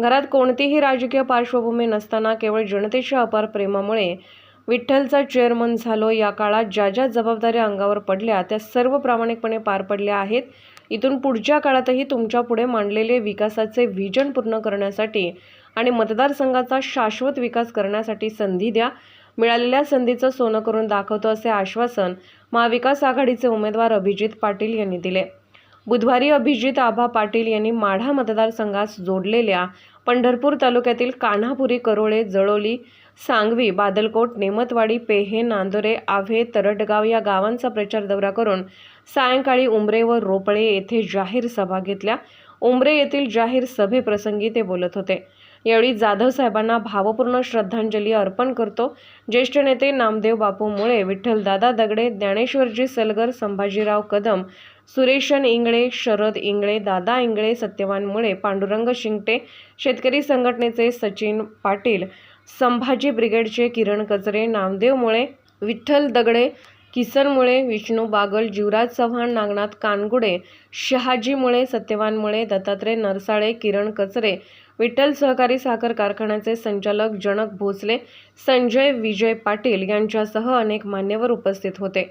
घरात कोणतीही राजकीय पार्श्वभूमी नसताना केवळ जनतेच्या अपार प्रेमामुळे विठ्ठलचा चेअरमन झालो. या काळात ज्या ज्या जबाबदाऱ्या अंगावर पडल्या त्या सर्व प्रामाणिकपणे पार पडल्या आहेत. इथून पुढच्या काळातही तुमच्यापुढे मांडलेले विकासाचे व्हिजन पूर्ण करण्यासाठी आणि मतदारसंघाचा शाश्वत विकास करण्यासाठी संधी द्या. मिळालेल्या संधीचं सोनं करून दाखवतो असे आश्वासन महाविकास आघाडीचे उमेदवार अभिजित पाटील यांनी दिले. बुधवारी अभिजित आभा पाटील यांनी माढा मतदारसंघास जोडलेल्या पंढरपूर तालुक्यातील कान्हापुरी करोळे जळोली सांगवी बादलकोट नेमतवाडी पेहे नांदोरे आव्हे तरटगाव या गावांचा प्रचार दौरा करून सायंकाळी उमरे व रोपळे येथे जाहीर सभा घेतल्या. उमरे येथील जाहीर सभेप्रसंगी ते बोलत होते. यावेळी जाधव साहेबांना भावपूर्ण श्रद्धांजली अर्पण करतो. ज्येष्ठ नेते नामदेव बापू मुळे विठ्ठलदादा दगडे ज्ञानेश्वरजी सलगर संभाजीराव कदम सुरेशन इंगळे शरद इंगळे दादा इंगळे सत्यवान मुळे पांडुरंग शिंगटे शेतकरी संघटनेचे सचिन पाटील संभाजी ब्रिगेडचे किरण कचरे नामदेव मुळे विठ्ठल दगडे किसन मुळे विष्णू बागल जीवराज चव्हाण नागनाथ कानगुडे शहाजी मुळे सत्यवान मुळे दत्तात्रय नरसाळे किरण कचरे विठ्ठल सहकारी साखर कारखान्याचे संचालक जनक भोसले संजय विजय पाटील यांच्यासह अनेक मान्यवर उपस्थित होते.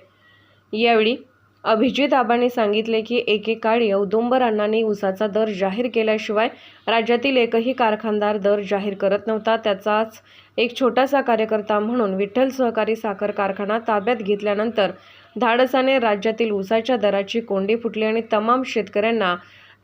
यावेळी अभिजित आबांनी सांगितले की एकेकाळी औदुंबर अण्णांनी ऊसाचा दर जाहीर केल्याशिवाय राज्यातील एकही कारखानदार दर जाहीर करत नव्हता. त्याचाच एक छोटासा कार्यकर्ता म्हणून विठ्ठल सहकारी साखर कारखाना ताब्यात घेतल्यानंतर धाडसाने राज्यातील ऊसाच्या दराची कोंडी फुटली आणि तमाम शेतकऱ्यांना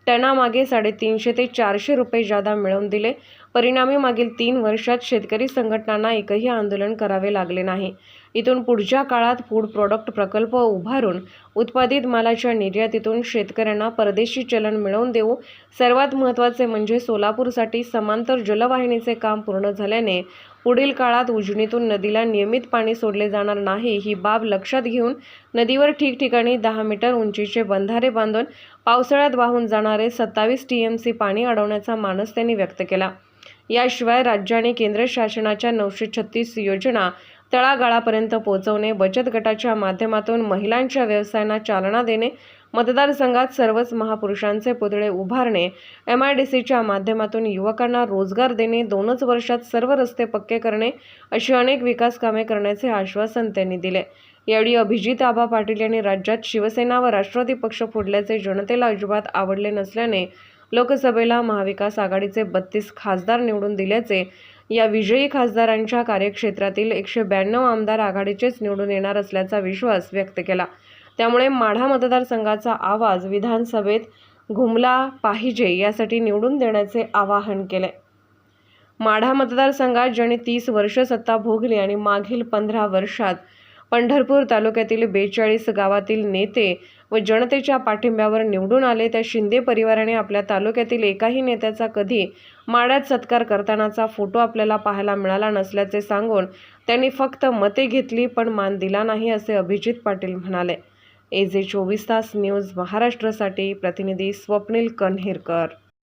टनामागे साडेतीनशे ते चारशे रुपये जादा मिळवून दिले. परिणामी मागील तीन वर्षात शेतकरी संघटनांना एकही आंदोलन करावे लागले नाही. इथून पुढच्या काळात फूड प्रॉडक्ट प्रकल्प उभारून उत्पादित मालाच्या निर्यातीतून शेतकऱ्यांना परदेशी चलन मिळवून देऊ. सर्वात महत्त्वाचे म्हणजे सोलापूरसाठी समांतर जलवाहिनीचे काम पूर्ण झाल्याने पुढील काळात उजनीतून नदीला नियमित पाणी सोडले जाणार नाही ही बाब लक्षात घेऊन नदीवर ठिकठिकाणी दहा मीटर उंचीचे बंधारे बांधून पावसाळ्यात वाहून जाणारे सत्तावीस टी एम सी पाणी अडवण्याचा मानस त्यांनी व्यक्त केला. याशिवाय राज्य आणि केंद्र शासनाच्या नऊशे छत्तीस योजना तळागाळापर्यंत पोहोचवणे बचत गटाच्या माध्यमातून महिलांच्या व्यवसायांना चालना देणे मतदारसंघात सर्वच महापुरुषांचे पुतळे उभारणे एम आय डी सीच्या माध्यमातून युवकांना रोजगार देणे दोनच वर्षात सर्व रस्ते पक्के करणे अशी अनेक विकास कामे करण्याचे आश्वासन त्यांनी दिले. यावेळी अभिजित आबा पाटील यांनी राज्यात शिवसेना व राष्ट्रवादी पक्ष फोडल्याचे जनतेला अजिबात आवडले नसल्याने लोकसभेला महाविकास आघाडीचे बत्तीस खासदार निवडून दिल्याचे या विजयी खासदारांच्या कार्यक्षेत्रातील एकशे ब्याण्णव आमदार आघाडीचेच निवडून येणार असल्याचा विश्वास व्यक्त केला. त्यामुळे माढा मतदारसंघाचा आवाज विधानसभेत घुमला पाहिजे यासाठी निवडून देण्याचे आवाहन केले. माढा मतदारसंघात ज्यांनी तीस वर्ष सत्ता भोगली आणि मागील पंधरा वर्षात पंढरपूर तालुक्यातील बेचाळीस गावातील नेते व जनतेच्या पाठिंब्यावर निवडून आले. त्या शिंदे परिवाराने आपल्या तालुक्यातील एकाही नेत्याचा कधी माड्यात सत्कार करतानाचा फोटो आपल्याला पाहायला मिळाला नसल्याचे सांगून त्यांनी फक्त मते घेतली पण मान दिला नाही असे अभिजित पाटील म्हणाले. एजे चोवीस तास न्यूज महाराष्ट्रासाठी प्रतिनिधी स्वप्नील कन्हेरकर.